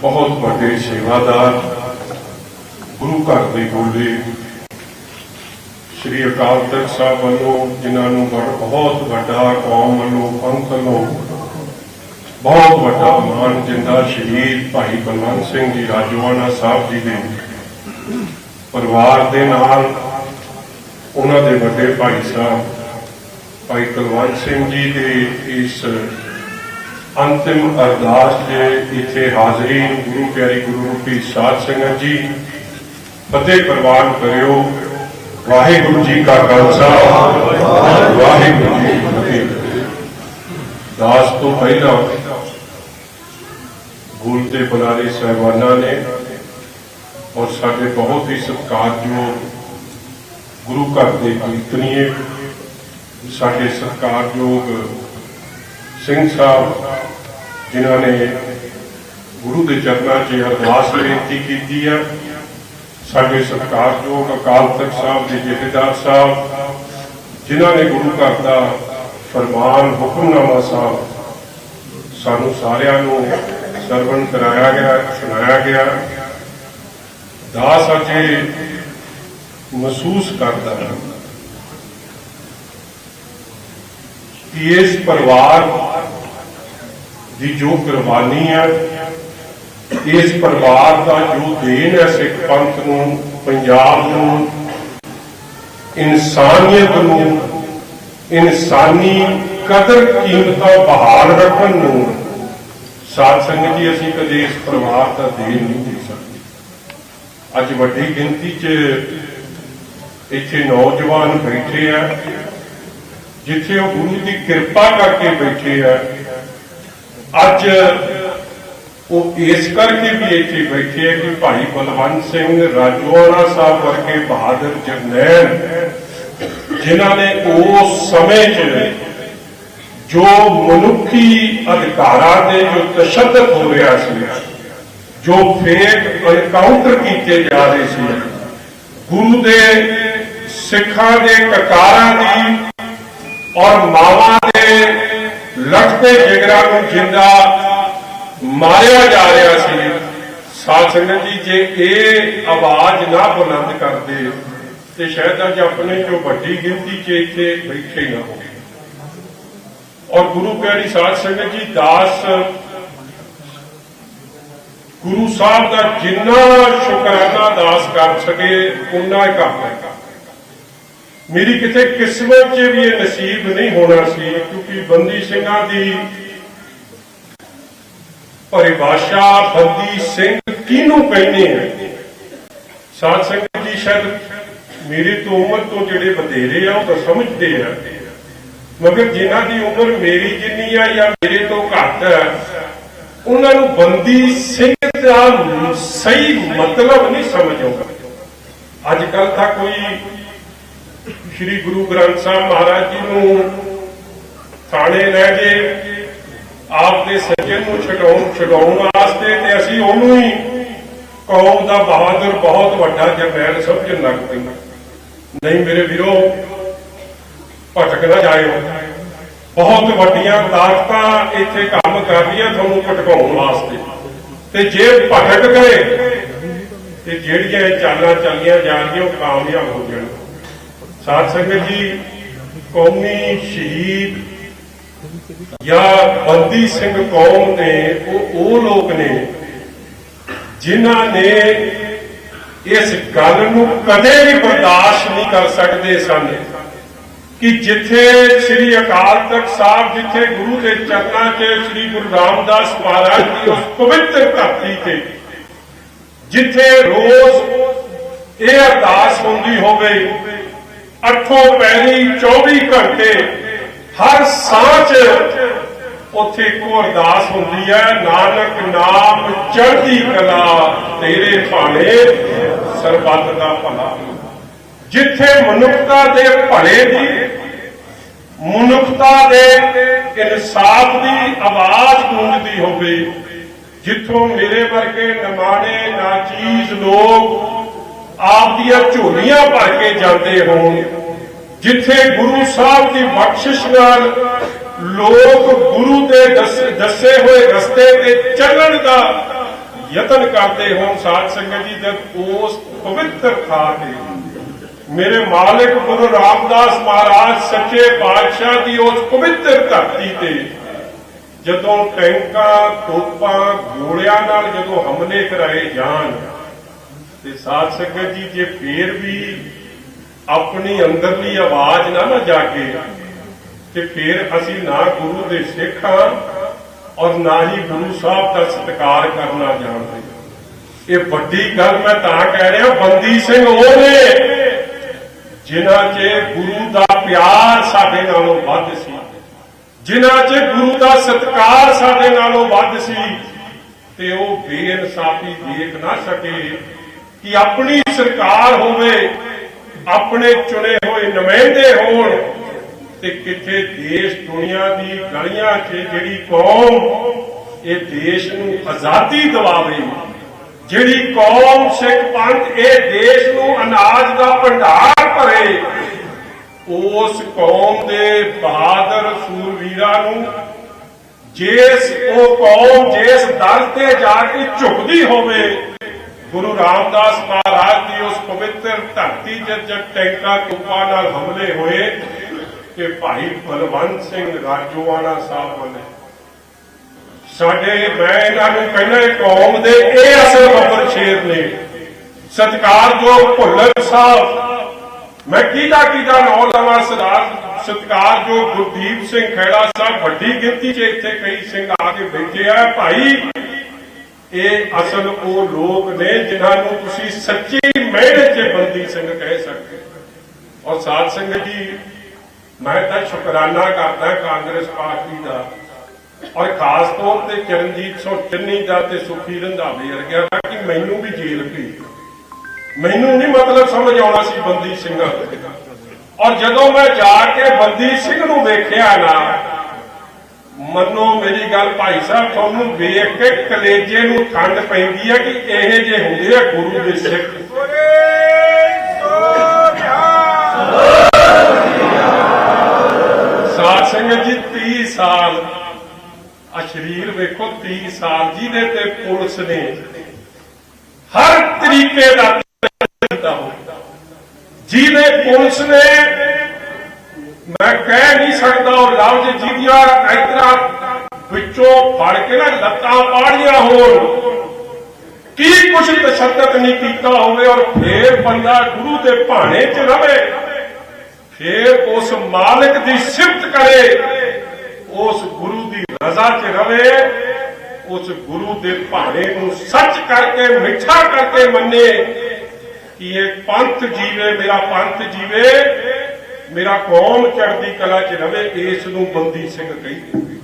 ਬਹੁਤ ਵੱਡੇ ਸੇਵਾਦਾਰ ਗੁਰੂ ਘਰ ਦੇ ਗੋਲੇ ਸ਼੍ਰੀ ਅਕਾਲ ਤਖਤ ਸਾਹਿਬ ਵੱਲੋਂ, ਜਿਨ੍ਹਾਂ ਨੂੰ ਬਹੁਤ ਵੱਡਾ ਕੌਮ ਵੱਲੋਂ, ਪੰਥ ਵੱਲੋਂ ਬਹੁਤ ਵੱਡਾ ਮਾਨ ਜਿੰਦਾ ਸ਼ਹੀਦ ਭਾਈ ਬਲਵੰਤ ਸਿੰਘ ਜੀ, ਰਾਜੋਆਣਾ ਸਾਹਿਬ ਜੀ ਦੇ ਪਰਿਵਾਰ ਦੇ ਨਾਲ ਉਹਨਾਂ ਦੇ ਵੱਡੇ ਭਾਈ ਸਾਹਿਬ, ਭਾਈ ਕੁਲਵੰਤ ਸਿੰਘ ਜੀ ਦੇ ਇਸ ਅੰਤਿਮ ਅਰਦਾਸ ਦੇ ਇੱਥੇ ਹਾਜ਼ਰੀ, ਗੁਰੂ ਪਿਆਰੀ ਗੁਰੂ ਰੂਪੀ ਸਾਧ ਸੰਗਤ ਜੀ, ਫਤਿਹ ਪ੍ਰਵਾਨ ਕਰਿਓ। ਵਾਹਿਗੁਰੂ ਜੀ ਕਾ ਖਾਲਸਾ। ਵਾਹਿਗੁਰੂ ਜੀ ਕੀ ਫਤਿਹ। ਦਾਸ ਤੋਂ ਪਹਿਲਾਂ ਭੂਲ ਤੇ ਬੁਲਾਰੇ ਸਹਿਬਾਨਾਂ ਨੇ ਔਰ ਸਾਡੇ ਬਹੁਤ ਹੀ ਸਤਿਕਾਰਯੋਗ ਗੁਰੂ ਘਰ ਦੇ ਕੀਰਤਨੀਏ, ਸਾਡੇ ਸਤਿਕਾਰਯੋਗ ਸਿੰਘ ਸਾਹਿਬ ਜਿਨ੍ਹਾਂ ਨੇ ਗੁਰੂ ਦੇ ਚਰਨਾਂ 'ਚ ਅਰਦਾਸ ਬੇਨਤੀ ਕੀਤੀ ਹੈ ਸਾਡੇ ਸਤਿਕਾਰਯੋਗ ਅਕਾਲ ਤਖਤ ਸਾਹਿਬ ਦੇ ਜਥੇਦਾਰ ਸਾਹਿਬ, ਜਿਨ੍ਹਾਂ ਨੇ ਗੁਰੂ ਘਰ ਦਾ ਫਰਮਾਨ ਹੁਕਮਨਾਮਾ ਸਾਹਿਬ ਸਾਨੂੰ ਸਾਰਿਆਂ ਨੂੰ ਸਰਵਣ ਕਰਾਇਆ ਗਿਆ, ਸੁਣਾਇਆ ਗਿਆ। ਦਾਸ ਅਜੇ ਮਹਿਸੂਸ ਕਰਦਾ ਹੈ ਕਿ ਇਸ ਪਰਿਵਾਰ ਦੀ ਜੋ ਕੁਰਬਾਨੀ ਹੈ, ਇਸ ਪਰਿਵਾਰ ਦਾ ਜੋ ਦੇਣ ਹੈ ਸਿੱਖ ਪੰਥ ਨੂੰ, ਪੰਜਾਬ ਨੂੰ, ਇਨਸਾਨੀਅਤ ਨੂੰ, ਇਨਸਾਨੀ ਕਦਰ ਕੀਮਤਾਂ ਬਹਾਲ ਰੱਖਣ ਨੂੰ, ਸਾਧ ਸੰਗਤ ਜੀ, ਅਸੀਂ ਕਦੇ ਇਸ ਪਰਿਵਾਰ ਦਾ ਦੇਣ ਨਹੀਂ ਦੇ ਸਕਦੇ। ਅੱਜ ਵੱਡੀ ਗਿਣਤੀ 'ਚ ਇੱਥੇ ਨੌਜਵਾਨ ਬੈਠੇ ਆ, ਜਿੱਥੇ ਉਹ ਗੁਰੂ ਦੀ ਕਿਰਪਾ ਕਰਕੇ ਬੈਠੇ ਆ ਅੱਜ ਉਹ ਇਸ ਕਰਕੇ ਵੀ ਇੱਥੇ ਬੈਠੇ ਕਿ ਭਾਈ ਬਲਵੰਤ ਸਿੰਘ ਰਾਜੋਆਣਾ ਸਾਹਿਬ ਵਰਗੇ ਬਹਾਦਰ ਜਰਨੈਲ, ਜਿਨ੍ਹਾਂ ਨੇ ਉਸ ਸਮੇਂ 'ਚ ਜੋ ਮਨੁੱਖੀ ਅਧਿਕਾਰਾਂ ਤੇ ਜੋ ਤਸ਼ੱਦਦ ਹੋ ਰਿਹਾ ਸੀ, ਜੋ ਫੇਕ ਐਨਕਾਊਂਟਰ ਕੀਤੇ ਜਾ ਰਹੇ ਸੀ, ਗੁਰੂ ਦੇ ਸਿੱਖਾਂ ਦੇ ਕਕਾਰਾਂ ਦੀ ਔਰ ਮਾਵਾਂ ਦੇ ਲਖਤੇ ਜਿਗਰਾਂ ਨੂੰ ਜਿੰਦਾ ਮਾਰਿਆ ਜਾ ਰਿਹਾ ਸੀ। ਸਾਧ ਸੰਗਤ ਜੀ, ਜੇ ਇਹ ਆਵਾਜ਼ ਨਾ ਬੁਲੰਦ ਕਰਦੇ, ਤੇ ਸ਼ਾਇਦ ਅੱਜ ਆਪਣੇ ਚੋਂ ਵੱਡੀ ਗਿਣਤੀ 'ਚ ਇੱਥੇ ਬੈਠੇ ਨਾ ਹੋਵੇ ਔਰ ਗੁਰੂ ਪਿਆਰੀ ਸਾਧ ਸੰਗਤ ਜੀ, ਦਾਸ ਗੁਰੂ ਸਾਹਿਬ ਦਾ ਜਿੰਨਾ ਸ਼ੁਕਰਾਨਾ ਦਾਸ ਕਰ ਸਕੇ, ਉਨਾ ਹੀ ਕਰਦਾ ਹੈ। ਮੇਰੀ ਕਿਤੇ ਕਿਸਮਤ 'ਚ ਵੀ ਇਹ ਨਸੀਬ ਨਹੀਂ ਹੋਣਾ ਸੀ, ਕਿਉਂਕਿ ਬੰਦੀ ਸਿੰਘਾਂ ਦੀ ਪਰਿਭਾਸ਼ਾ ਬੰਦੀ ਸਿੰਘ ਕਿਹਨੂੰ ਕਹਿੰਦੇ ਆ? ਸਾਧ ਸੰਗਤ ਜੀ ਸ਼ਾਇਦ ਮੇਰੀ ਤੋਂ ਉਮਰ ਤੋਂ ਜਿਹੜੇ ਵਧੇਰੇ ਆ, ਉਹ ਤਾਂ ਸਮਝਦੇ ਆ। ਮਗਰ ਜਿਨ੍ਹਾਂ ਦੀ ਉਮਰ ਮੇਰੀ ਜਿੰਨੀ ਆ ਜਾਂ ਮੇਰੇ ਤੋਂ ਘੱਟ ਹੈ ਉਹਨਾਂ ਨੂੰ ਬੰਦੀ ਸਿੰਘ ਦਾ ਸਹੀ ਮਤਲਬ ਨਹੀਂ ਸਮਝ ਆਉਂਦਾ। ਅੱਜ ਕੱਲ ਤਾਂ ਕੋਈ ਸ੍ਰੀ ਗੁਰੂ ਗ੍ਰੰਥ ਸਾਹਿਬ ਮਹਾਰਾਜ ਜੀ ਨੂੰ ਥਾਣੇ ਲੈ ਜੇ ਆਪ ਦੇ ਸੱਜਣ ਨੂੰ ਛਡਾਉਣ ਛਡਾਉਣ ਵਾਸਤੇ ਤੇ ਅਸੀਂ ਉਹਨੂੰ ਹੀ ਕੌਮ ਦਾ ਬਹਾਦਰ ਬਹੁਤ ਵੱਡਾ ਜਰਨੈਲ ਸਮਝਣ ਲੱਗ ਪਏ। ਨਹੀਂ ਮੇਰੇ ਵੀਰੋ, ਭਟਕ ਨਾ ਜਾਇਓ। ਬਹੁਤ ਵੱਡੀਆਂ ਤਾਕਤਾਂ ਇੱਥੇ ਕੰਮ ਕਰ ਰਹੀਆਂ ਤੁਹਾਨੂੰ ਭਟਕਾਉਣ ਵਾਸਤੇ। ਤੇ ਜੇ ਭਟਕ ਗਏ, ਤੇ ਜਿਹੜੀਆਂ ਚਾਲਾਂ ਚੱਲੀਆਂ ਜਾ ਰਹੀਆਂ ਉਹ ਕਾਮਯਾਬ ਹੋ ਜਾਣ। ਸਾਧ ਸੰਗਤ ਜੀ, ਕੌਮੀ ਸ਼ਹੀਦ ਜਾਂ ਬੰਦੀ ਸਿੰਘ ਕੌਮ ਨੇ, ਉਹ ਉਹ ਲੋਕ ਨੇ ਜਿਨ੍ਹਾਂ ਨੇ ਇਸ ਗੱਲ ਨੂੰ ਕਦੇ ਵੀ ਬਰਦਾਸ਼ਤ ਨਹੀਂ ਕਰ ਸਕਦੇ ਸਨ ਕਿ ਜਿੱਥੇ ਸ੍ਰੀ ਅਕਾਲ ਤਖਤ ਸਾਹਿਬ, ਜਿੱਥੇ ਗੁਰੂ ਦੇ ਚਰਨਾਂ 'ਚ ਸ੍ਰੀ ਗੁਰੂ ਰਾਮਦਾਸ ਮਹਾਰਾਜ ਦੀ ਉਸ ਪਵਿੱਤਰ ਧਰਤੀ ਤੇ, ਜਿੱਥੇ ਰੋਜ਼ ਇਹ ਅਰਦਾਸ ਹੁੰਦੀ ਹੋਵੇ ਅੱਠੋਂ ਪੈਰੀ 24 ਘੰਟੇ ਹਰ ਸਾਹ 'ਚ ਉੱਥੇ ਇੱਕੋ ਅਰਦਾਸ ਹੁੰਦੀ ਹੈ, ਨਾਨਕ ਨਾਮ ਚੜ੍ਹਦੀ ਕਲਾ ਤੇਰੇ ਭਾਣੇ, ਸਰਬੱਤ ਦਾ ਭਲਾ ਜਿੱਥੇ ਮਨੁੱਖਤਾ ਦੇ ਭਲੇ ਦੀ, ਮਨੁੱਖਤਾ ਦੇ ਇਨਸਾਫ ਦੀ ਆਵਾਜ਼ ਗੂੰਜਦੀ ਹੋਵੇ, ਜਿੱਥੋਂ ਮੇਰੇ ਵਰਗੇ ਨਮਾਣੇ, ਨਾਚੀਜ਼ ਲੋਕ ਆਪ ਦੀਆਂ ਝੋਲੀਆਂ ਭਰ ਕੇ ਜਾਂਦੇ ਹੋਣ, ਜਿੱਥੇ ਗੁਰੂ ਸਾਹਿਬ ਦੀ ਬਖਸ਼ਿਸ਼ ਨਾਲ ਲੋਕ ਗੁਰੂ ਦੇ ਦੱਸੇ ਹੋਏ ਰਸਤੇ ਤੇ ਚੱਲਣ ਦਾ ਯਤਨ ਕਰਦੇ ਹੋਣ, ਸਾਧ ਸੰਗਤ ਜੀ ਜਦ ਉਸ ਪਵਿੱਤਰ ਥਾਂ ਤੇ। ਮੇਰੇ ਮਾਲਕ ਗੁਰੂ ਰਾਮਦਾਸ ਮਹਾਰਾਜ ਸੱਚੇ ਪਾਤਸ਼ਾਹ ਦੀ ਉਸ ਪਵਿੱਤਰ ਧਰਤੀ ਤੇ, ਜਦੋਂ ਟੈਂਕਾਂ, ਤੋਪਾਂ, ਗੋਲਿਆਂ ਨਾਲ ਜਦੋਂ ਹਮਲੇ ਕਰਾਏ ਜਾਣ ਤੇ ਸਾਧ ਸੰਗਤ ਜੀ, ਜੇ ਫੇਰ ਵੀ ਆਪਣੀ ਅੰਦਰਲੀ ਆਵਾਜ਼ ਨਾ ਨਾ ਜਾਗੇ, ਤੇ ਫਿਰ ਅਸੀਂ ਨਾ ਗੁਰੂ ਦੇ ਸਿੱਖ ਹਾਂ ਔਰ ਨਾ ਹੀ ਗੁਰੂ ਸਾਹਿਬ ਦਾ ਸਤਿਕਾਰ ਕਰਨਾ ਜਾਣਦੇ। ਇਹ ਵੱਡੀ ਗੱਲ ਮੈਂ ਤਾਂ ਕਹਿ ਰਿਹਾ, ਬੰਦੀ ਸਿੰਘ ਉਹ ਨੇ ਜਿਨ੍ਹਾਂ 'ਚ ਗੁਰੂ ਦਾ ਪਿਆਰ ਸਾਡੇ ਨਾਲੋਂ ਵੱਧ ਸੀ, ਜਿਨ੍ਹਾਂ 'ਚ ਗੁਰੂ ਦਾ ਸਤਿਕਾਰ ਸਾਡੇ ਨਾਲੋਂ ਵੱਧ ਸੀ, ਤੇ ਉਹ ਬੇਇਨਸਾਫੀ ਦੇਖ ਨਾ ਸਕੇ। ਕਿ ਆਪਣੀ ਸਰਕਾਰ ਹੋਵੇ, ਆਪਣੇ ਚੁਣੇ ਹੋਏ ਨੁਮਾਇੰਦੇ ਹੋਣ, ਤੇ ਕਿੱਥੇ ਦੇਸ਼ ਦੁਨੀਆ ਦੀ ਗਲੀਆਂ 'ਚ ਜਿਹੜੀ ਕੌਮ, ਇਹ ਦੇਸ਼ ਨੂੰ ਆਜ਼ਾਦੀ ਦਿਵਾਵੇ। ਜਿਹੜੀ ਕੌਮ ਸਿੱਖ ਪੰਥ, ਇਹ ਦੇਸ਼ ਨੂੰ ਅਨਾਜ ਦਾ ਭੰਡਾਰ ਭਰੇ, ਉਸ ਕੌਮ ਦੇ ਬਹਾਦਰ ਸੂਰਵੀਰਾਂ ਨੂੰ ਜਿਸ ਉਹ ਕੌਮ, ਜਿਸ ਦਰ ਤੇ ਜਾ ਕੇ ਝੁਕਦੀ ਹੋਵੇ ਗੁਰੂ ਰਾਮਦਾਸ ਮਹਾਰਾਜ ਦੀ ਉਸ ਪਵਿੱਤਰ ਧਰਤੀ ਜਦ ਜਦ ਟੈਂਕਾਂ ਤੁਪਾਂ ਨਾਲ ਹਮਲੇ ਹੋਏ ਕਿ ਭਾਈ ਬਲਵੰਤ ਸਿੰਘ ਰਾਜੋਆਣਾ ਸਾਹਿਬ ਵੱਲੇ ਸਾਡੇ, ਮੈਂ ਇਹਨਾਂ ਨੂੰ ਕਹਿੰਦਾ ਕੌਮ ਦੇ ਇਹ ਅਸਲ ਬੱਬਰ ਸ਼ੇਰ ਨੇ। ਸਤਿਕਾਰਯੋਗ ਭੁੱਲਰ ਸਾਹਿਬ, ਮੈਂ ਕਿਹਦਾ ਕਿਹਦਾ ਨਾਮ ਲਵਾਂ? ਸਰਦਾਰ ਸਤਿਕਾਰਯੋਗ ਗੁਰਦੀਪ ਸਿੰਘ ਖੈੜਾ ਸਾਹਿਬ ਵੱਡੀ ਗਿਣਤੀ 'ਚ ਇੱਥੇ ਕਈ ਸਿੰਘ ਆ ਕੇ ਬੈਠੇ ਆ। ਭਾਈ ਇਹ ਅਸਲ ਉਹ ਲੋਕ ਨੇ ਜਿਨ੍ਹਾਂ ਨੂੰ ਤੁਸੀਂ ਸੱਚੀ ਮਿਹਨਤ 'ਚ ਬੰਦੀ ਸਿੰਘ ਕਹਿ ਸਕਦੇ ਔਰ ਸਾਧ ਸੰਗਤ ਜੀ, ਮੈਂ ਤਾਂ ਸ਼ੁਕਰਾਨਾ ਕਰਦਾ ਕਾਂਗਰਸ ਪਾਰਟੀ ਦਾ। ਔਰ ਖਾਸ ਤੌਰ ਤੇ ਚਰਨਜੀਤ ਸਿੰਘ ਚੰਨੀ ਦਾ ਤੇ ਸੁਖੀ ਰੰਧਾਵੇ ਵਰਗਿਆਂ ਦਾ ਕਿ ਮੈਨੂੰ ਵੀ ਜੇਲ੍ਹ ਭੇਜ। ਮੈਨੂੰ ਨਹੀਂ ਮਤਲਬ ਸਮਝ ਆਉਣਾ ਸੀ ਬੰਦੀ ਸਿੰਘਾਂ ਸਿੰਘ ਔਰ ਜਦੋਂ ਮੈਂ ਜਾ ਕੇ ਬੰਦੀ ਸਿੰਘ ਨੂੰ ਦੇਖਿਆ ਨਾ ਮੰਨੋ ਮੇਰੀ ਗੱਲ ਭਾਈ ਸਾਹਿਬ, ਤੁਹਾਨੂੰ ਵੇਖ ਕੇ ਕਲੇਜੇ ਨੂੰ ਠੰਡ ਪੈਂਦੀ ਹੈ ਕਿ ਇਹ ਜੇ ਹੁੰਦੇ ਆ ਗੁਰੂ ਦੇ ਸਿੱਖ। ਸਾਧ ਸੰਗਤ ਜੀ 30 ਸਾਲ ਆ ਸ਼ਰੀਰ ਵੇਖੋ 30 ਸਾਲ ਜਿਹਦੇ ਤੇ ਪੁਲਿਸ ਨੇ ਹਰ ਤਰੀਕੇ ਦਾ ਕੀਤਾ ਹੋਇਆ। ਜਿਹਦੇ ਪੁਲਿਸ ਨੇ ਮੈਂ ਕਹਿ ਨਹੀਂ ਸਕਦਾ ਉਹ ਲਫ਼ਜ਼ ਜਿਹਦੀਆਂ ਇਤਰਾ ਵਿੱਚੋਂ ਫੜ ਕੇ ਨਾ ਲੱਤਾਂ ਪਾੜੀਆਂ ਹੋਣ। ਕੀ ਕੁਛ ਤਸ਼ੱਦਦ ਨਹੀਂ ਕੀਤਾ ਹੋਵੇ ਔਰ ਫੇਰ ਬੰਦਾ ਗੁਰੂ ਦੇ ਭਾਣੇ 'ਚ ਰਵੇ। ਫੇਰ ਉਸ ਮਾਲਕ ਦੀ ਸਿਫਤ ਕਰੇ। ਉਸ ਗੁਰੂ ਦੀ ਰਜ਼ਾ 'ਚ ਰਵੇ। ਉਸ ਗੁਰੂ ਦੇ ਭਾਣੇ ਨੂੰ ਸੱਚ ਕਰਕੇ, ਮਿੱਠਾ ਕਰਕੇ ਮੰਨੇ ਕਿ ਇਹ ਪੰਥ ਜੀਵੇ, ਮੇਰਾ ਪੰਥ ਜੀਵੇ। ਮੇਰਾ ਕੌਮ ਚੜ੍ਹਦੀ ਕਲਾ 'ਚ ਰਵੇ ਇਸ ਨੂੰ ਬੰਦੀ ਸਿੰਘ ਕਹਿੰਦੇ।